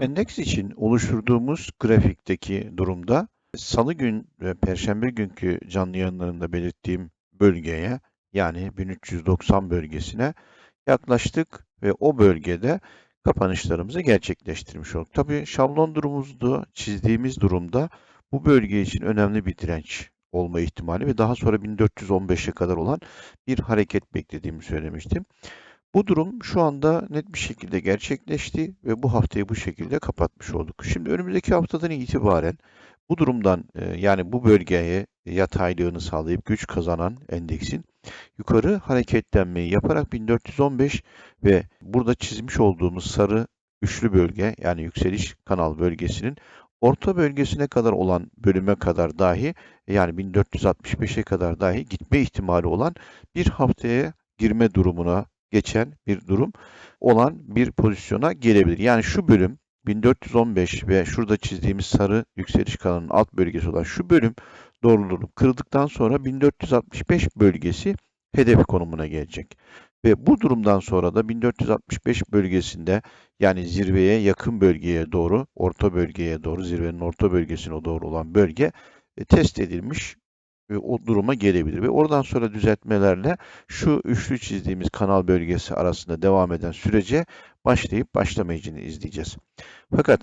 Endeks için oluşturduğumuz grafikteki durumda salı gün ve perşembe günkü canlı yayınlarında belirttiğim bölgeye yani 1390 bölgesine yaklaştık ve o bölgede kapanışlarımızı gerçekleştirmiş olduk. Tabii şablon durumumuzda çizdiğimiz durumda bu bölge için önemli bir direnç olma ihtimali ve daha sonra 1415'e kadar olan bir hareket beklediğimi söylemiştim. Bu durum şu anda net bir şekilde gerçekleşti ve bu haftayı bu şekilde kapatmış olduk. Şimdi önümüzdeki haftadan itibaren bu durumdan e, yani bu bölgeye yataylığını sağlayıp güç kazanan endeksin yukarı hareketlenmeyi yaparak 1415 ve burada çizmiş olduğumuz sarı üçlü bölge yani yükseliş kanal bölgesinin orta bölgesine kadar olan bölüme kadar dahi yani 1465'e kadar dahi gitme ihtimali olan bir haftaya girme durumuna geçen bir durum olan bir pozisyona gelebilir. Yani şu bölüm 1415 ve şurada çizdiğimiz sarı yükseliş kanalının alt bölgesi olan şu bölüm doğrulunup kırıldıktan sonra 1465 bölgesi hedef konumuna gelecek. Ve bu durumdan sonra da 1465 bölgesinde yani zirveye yakın bölgeye doğru, orta bölgeye doğru, zirvenin orta bölgesine doğru olan bölge e, test edilmiş o duruma gelebilir. Ve oradan sonra düzeltmelerle şu üçlü çizdiğimiz kanal bölgesi arasında devam eden sürece başlayıp başlamayacağını izleyeceğiz. Fakat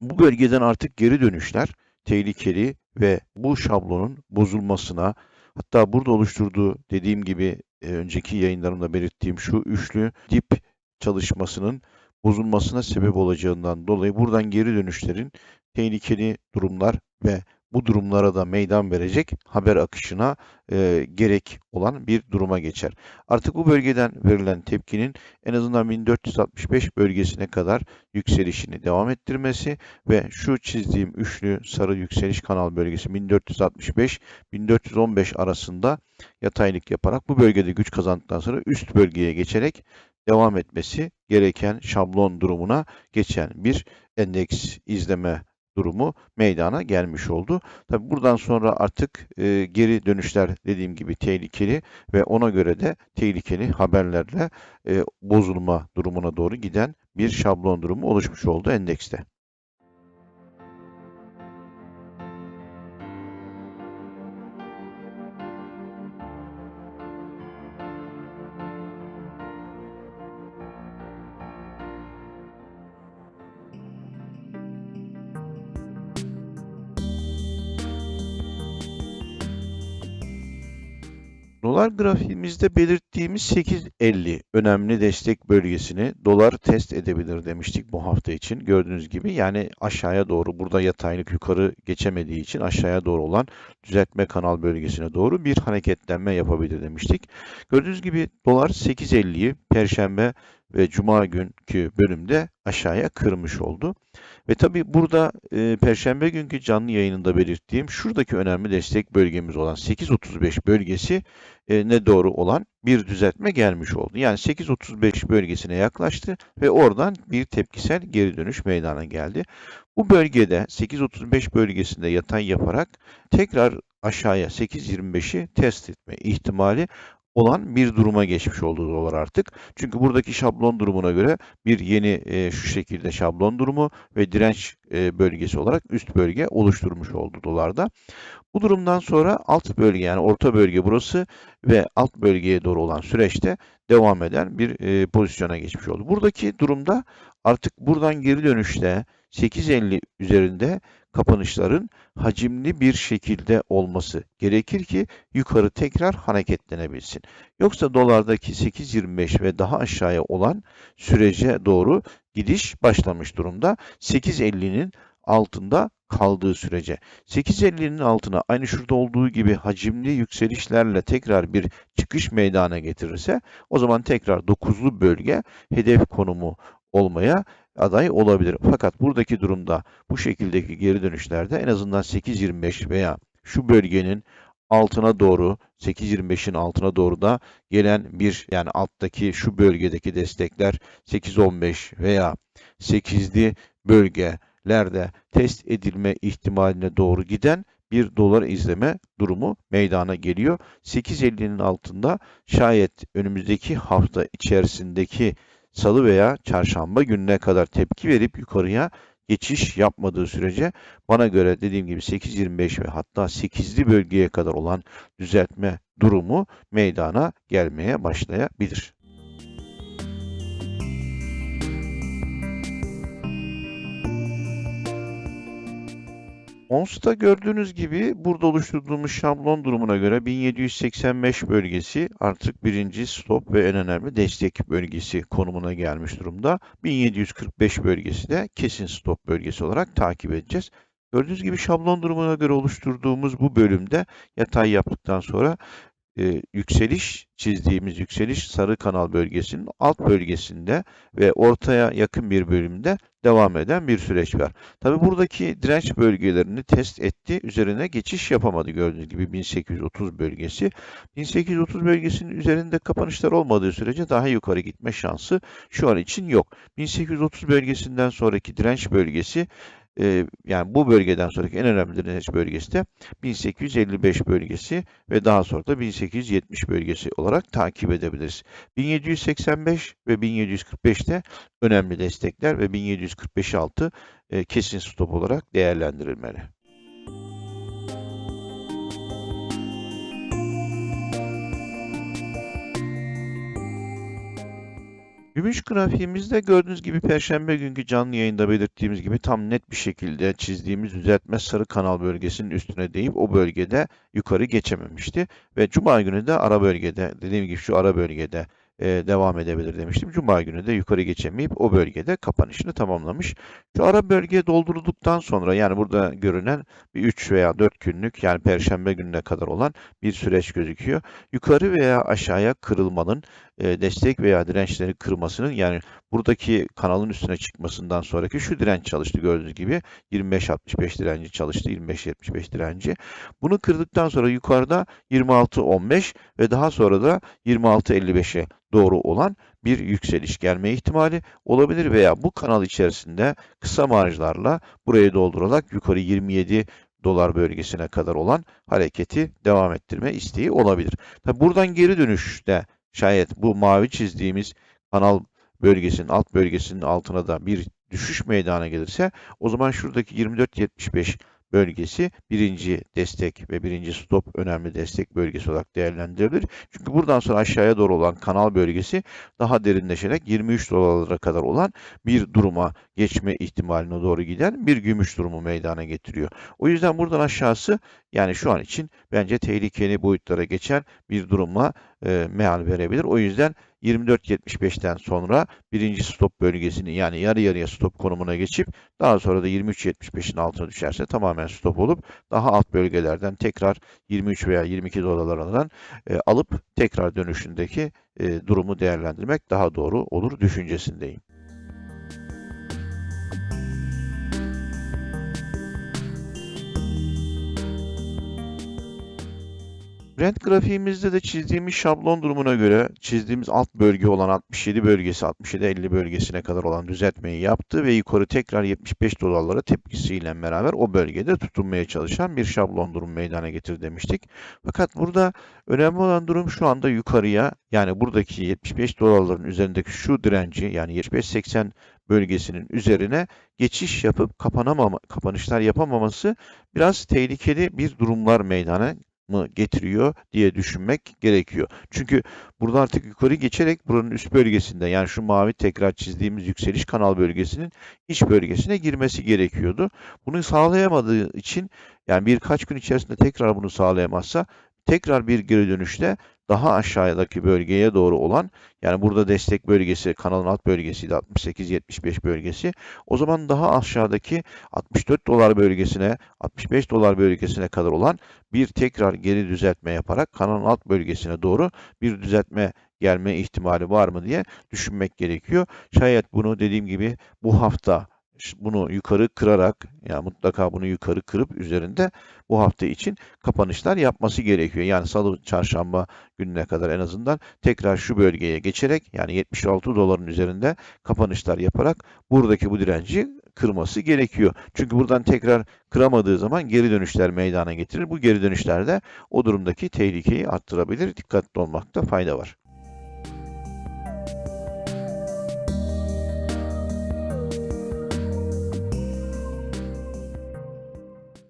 bu bölgeden artık geri dönüşler tehlikeli ve bu şablonun bozulmasına hatta burada oluşturduğu dediğim gibi e, önceki yayınlarımda belirttiğim şu üçlü dip çalışmasının bozulmasına sebep olacağından dolayı buradan geri dönüşlerin tehlikeli durumlar ve bu durumlara da meydan verecek haber akışına e, gerek olan bir duruma geçer. Artık bu bölgeden verilen tepkinin en azından 1465 bölgesine kadar yükselişini devam ettirmesi ve şu çizdiğim üçlü sarı yükseliş kanal bölgesi 1465-1415 arasında yataylık yaparak bu bölgede güç kazandıktan sonra üst bölgeye geçerek devam etmesi gereken şablon durumuna geçen bir endeks izleme durumu meydana gelmiş oldu. Tabi buradan sonra artık e, geri dönüşler dediğim gibi tehlikeli ve ona göre de tehlikeli haberlerle e, bozulma durumuna doğru giden bir şablon durumu oluşmuş oldu endekste. Dolar grafiğimizde belirttiğimiz 8.50 önemli destek bölgesini dolar test edebilir demiştik bu hafta için. Gördüğünüz gibi yani aşağıya doğru burada yataylık yukarı geçemediği için aşağıya doğru olan düzeltme kanal bölgesine doğru bir hareketlenme yapabilir demiştik. Gördüğünüz gibi dolar 8.50'yi perşembe ve cuma günkü bölümde aşağıya kırmış oldu. Ve tabi burada e, Perşembe günkü canlı yayınında belirttiğim şuradaki önemli destek bölgemiz olan 8.35 bölgesi e, ne doğru olan bir düzeltme gelmiş oldu. Yani 8.35 bölgesine yaklaştı ve oradan bir tepkisel geri dönüş meydana geldi. Bu bölgede 8.35 bölgesinde yatay yaparak tekrar aşağıya 8.25'i test etme ihtimali olan bir duruma geçmiş oldu dolar artık. Çünkü buradaki şablon durumuna göre bir yeni e, şu şekilde şablon durumu ve direnç e, bölgesi olarak üst bölge oluşturmuş oldu dolarda. Bu durumdan sonra alt bölge yani orta bölge burası ve alt bölgeye doğru olan süreçte devam eden bir e, pozisyona geçmiş oldu. Buradaki durumda artık buradan geri dönüşte 8.50 üzerinde kapanışların hacimli bir şekilde olması gerekir ki yukarı tekrar hareketlenebilsin. Yoksa dolardaki 8.25 ve daha aşağıya olan sürece doğru gidiş başlamış durumda. 8.50'nin altında kaldığı sürece. 8.50'nin altına aynı şurada olduğu gibi hacimli yükselişlerle tekrar bir çıkış meydana getirirse o zaman tekrar 9'lu bölge hedef konumu olmaya aday olabilir. Fakat buradaki durumda bu şekildeki geri dönüşlerde en azından 8.25 veya şu bölgenin altına doğru 8.25'in altına doğru da gelen bir yani alttaki şu bölgedeki destekler 8.15 veya 8'li bölgelerde test edilme ihtimaline doğru giden bir dolar izleme durumu meydana geliyor. 8.50'nin altında şayet önümüzdeki hafta içerisindeki salı veya çarşamba gününe kadar tepki verip yukarıya geçiş yapmadığı sürece bana göre dediğim gibi 8.25 ve hatta 8'li bölgeye kadar olan düzeltme durumu meydana gelmeye başlayabilir. ONS'ta gördüğünüz gibi burada oluşturduğumuz şablon durumuna göre 1785 bölgesi artık birinci stop ve en önemli destek bölgesi konumuna gelmiş durumda. 1745 bölgesi de kesin stop bölgesi olarak takip edeceğiz. Gördüğünüz gibi şablon durumuna göre oluşturduğumuz bu bölümde yatay yaptıktan sonra e, yükseliş çizdiğimiz yükseliş sarı kanal bölgesinin alt bölgesinde ve ortaya yakın bir bölümde devam eden bir süreç var. Tabi buradaki direnç bölgelerini test etti. Üzerine geçiş yapamadı gördüğünüz gibi 1830 bölgesi. 1830 bölgesinin üzerinde kapanışlar olmadığı sürece daha yukarı gitme şansı şu an için yok. 1830 bölgesinden sonraki direnç bölgesi e, yani bu bölgeden sonraki en önemli direnç bölgesi de 1855 bölgesi ve daha sonra da 1870 bölgesi olarak takip edebiliriz. 1785 ve 1745 de önemli destekler ve 1745 altı e, kesin stop olarak değerlendirilmeli. Gümüş grafiğimizde gördüğünüz gibi Perşembe günkü canlı yayında belirttiğimiz gibi tam net bir şekilde çizdiğimiz düzeltme sarı kanal bölgesinin üstüne değip o bölgede yukarı geçememişti. Ve Cuma günü de ara bölgede, dediğim gibi şu ara bölgede e, devam edebilir demiştim. Cuma günü de yukarı geçemeyip o bölgede kapanışını tamamlamış. Şu ara bölgeye doldurulduktan sonra yani burada görünen bir 3 veya 4 günlük yani Perşembe gününe kadar olan bir süreç gözüküyor. Yukarı veya aşağıya kırılmanın e, destek veya dirençleri kırmasının yani buradaki kanalın üstüne çıkmasından sonraki şu direnç çalıştı gördüğünüz gibi 25.65 direnci çalıştı 25.75 direnci. Bunu kırdıktan sonra yukarıda 26.15 ve daha sonra da 26.55'e doğru olan bir yükseliş gelme ihtimali olabilir veya bu kanal içerisinde kısa marjlarla burayı doldurarak yukarı 27 dolar bölgesine kadar olan hareketi devam ettirme isteği olabilir. Tabi buradan geri dönüşte şayet bu mavi çizdiğimiz kanal bölgesinin alt bölgesinin altına da bir düşüş meydana gelirse o zaman şuradaki 24.75 bölgesi birinci destek ve birinci stop önemli destek bölgesi olarak değerlendirilir. Çünkü buradan sonra aşağıya doğru olan kanal bölgesi daha derinleşerek 23 dolarlara kadar olan bir duruma geçme ihtimaline doğru giden bir gümüş durumu meydana getiriyor. O yüzden buradan aşağısı yani şu an için bence tehlikeli boyutlara geçen bir duruma e, meal verebilir. O yüzden 24.75'ten sonra birinci stop bölgesini yani yarı yarıya stop konumuna geçip daha sonra da 23.75'in altına düşerse tamamen stop olup daha alt bölgelerden tekrar 23 veya 22 dolarlardan e, alıp tekrar dönüşündeki e, durumu değerlendirmek daha doğru olur düşüncesindeyim. Brent grafiğimizde de çizdiğimiz şablon durumuna göre çizdiğimiz alt bölge olan 67 bölgesi 67-50 bölgesine kadar olan düzeltmeyi yaptı ve yukarı tekrar 75 dolarlara tepkisiyle beraber o bölgede tutunmaya çalışan bir şablon durum meydana getir demiştik. Fakat burada önemli olan durum şu anda yukarıya yani buradaki 75 dolarların üzerindeki şu direnci yani 75-80 bölgesinin üzerine geçiş yapıp kapanamama, kapanışlar yapamaması biraz tehlikeli bir durumlar meydana mı getiriyor diye düşünmek gerekiyor. Çünkü burada artık yukarı geçerek buranın üst bölgesinde yani şu mavi tekrar çizdiğimiz yükseliş kanal bölgesinin iç bölgesine girmesi gerekiyordu. Bunu sağlayamadığı için yani birkaç gün içerisinde tekrar bunu sağlayamazsa tekrar bir geri dönüşte daha aşağıdaki bölgeye doğru olan yani burada destek bölgesi kanalın alt bölgesiydi 68-75 bölgesi. O zaman daha aşağıdaki 64 dolar bölgesine 65 dolar bölgesine kadar olan bir tekrar geri düzeltme yaparak kanalın alt bölgesine doğru bir düzeltme gelme ihtimali var mı diye düşünmek gerekiyor. Şayet bunu dediğim gibi bu hafta bunu yukarı kırarak yani mutlaka bunu yukarı kırıp üzerinde bu hafta için kapanışlar yapması gerekiyor. Yani salı çarşamba gününe kadar en azından tekrar şu bölgeye geçerek yani 76 doların üzerinde kapanışlar yaparak buradaki bu direnci kırması gerekiyor. Çünkü buradan tekrar kıramadığı zaman geri dönüşler meydana getirir. Bu geri dönüşlerde o durumdaki tehlikeyi arttırabilir. Dikkatli olmakta fayda var.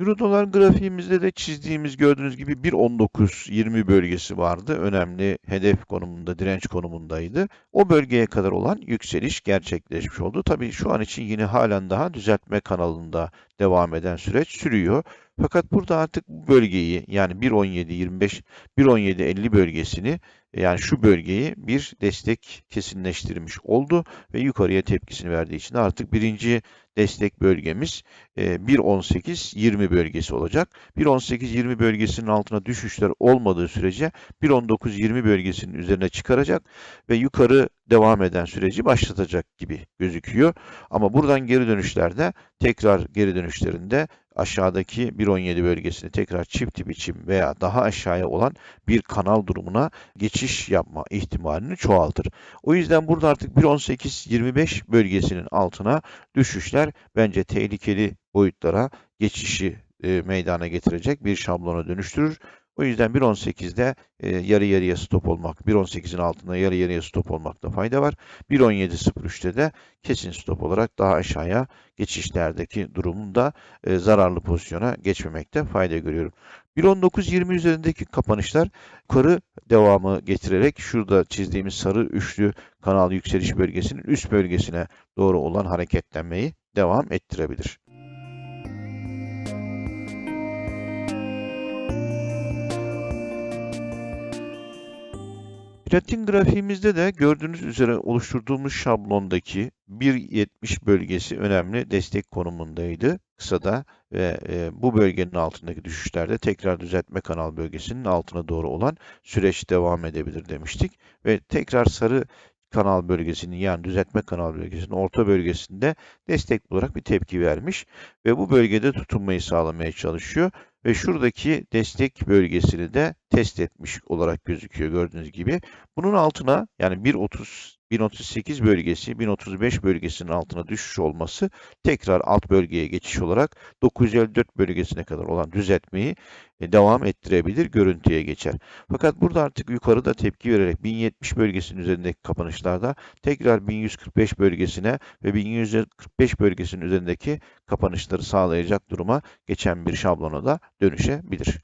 Euro dolar grafiğimizde de çizdiğimiz gördüğünüz gibi 1.19-20 bölgesi vardı. Önemli hedef konumunda, direnç konumundaydı. O bölgeye kadar olan yükseliş gerçekleşmiş oldu. Tabii şu an için yine halen daha düzeltme kanalında devam eden süreç sürüyor. Fakat burada artık bu bölgeyi yani 1.17-25, 1.17-50 bölgesini yani şu bölgeyi bir destek kesinleştirmiş oldu ve yukarıya tepkisini verdiği için artık birinci destek bölgemiz e, 1.18-20 bölgesi olacak. 1.18-20 bölgesinin altına düşüşler olmadığı sürece 1.19-20 bölgesinin üzerine çıkaracak ve yukarı devam eden süreci başlatacak gibi gözüküyor. Ama buradan geri dönüşlerde tekrar geri dönüşlerinde aşağıdaki 1.17 bölgesini tekrar çift biçim veya daha aşağıya olan bir kanal durumuna geçiş yapma ihtimalini çoğaltır. O yüzden burada artık 1.18-25 bölgesinin altına düşüşler bence tehlikeli boyutlara geçişi e, meydana getirecek bir şablona dönüştürür. O yüzden 1.18'de e, yarı yarıya stop olmak, 1.18'in altında yarı yarıya stop olmakta fayda var. 1.17.03'te de kesin stop olarak daha aşağıya geçişlerdeki durumunda e, zararlı pozisyona geçmemekte fayda görüyorum. 1.19.20 üzerindeki kapanışlar yukarı devamı getirerek şurada çizdiğimiz sarı üçlü kanal yükseliş bölgesinin üst bölgesine doğru olan hareketlenmeyi devam ettirebilir. Platin grafiğimizde de gördüğünüz üzere oluşturduğumuz şablondaki 1.70 bölgesi önemli destek konumundaydı. Kısada ve e, bu bölgenin altındaki düşüşlerde tekrar düzeltme kanal bölgesinin altına doğru olan süreç devam edebilir demiştik. Ve tekrar sarı kanal bölgesinin yani düzeltme kanal bölgesinin orta bölgesinde destek olarak bir tepki vermiş ve bu bölgede tutunmayı sağlamaya çalışıyor. Ve şuradaki destek bölgesini de test etmiş olarak gözüküyor gördüğünüz gibi. Bunun altına yani 1.30 1038 bölgesi, 1035 bölgesinin altına düşüş olması tekrar alt bölgeye geçiş olarak 954 bölgesine kadar olan düzeltmeyi e, devam ettirebilir, görüntüye geçer. Fakat burada artık yukarıda tepki vererek 1070 bölgesinin üzerindeki kapanışlarda tekrar 1145 bölgesine ve 1145 bölgesinin üzerindeki kapanışları sağlayacak duruma geçen bir şablona da dönüşebilir.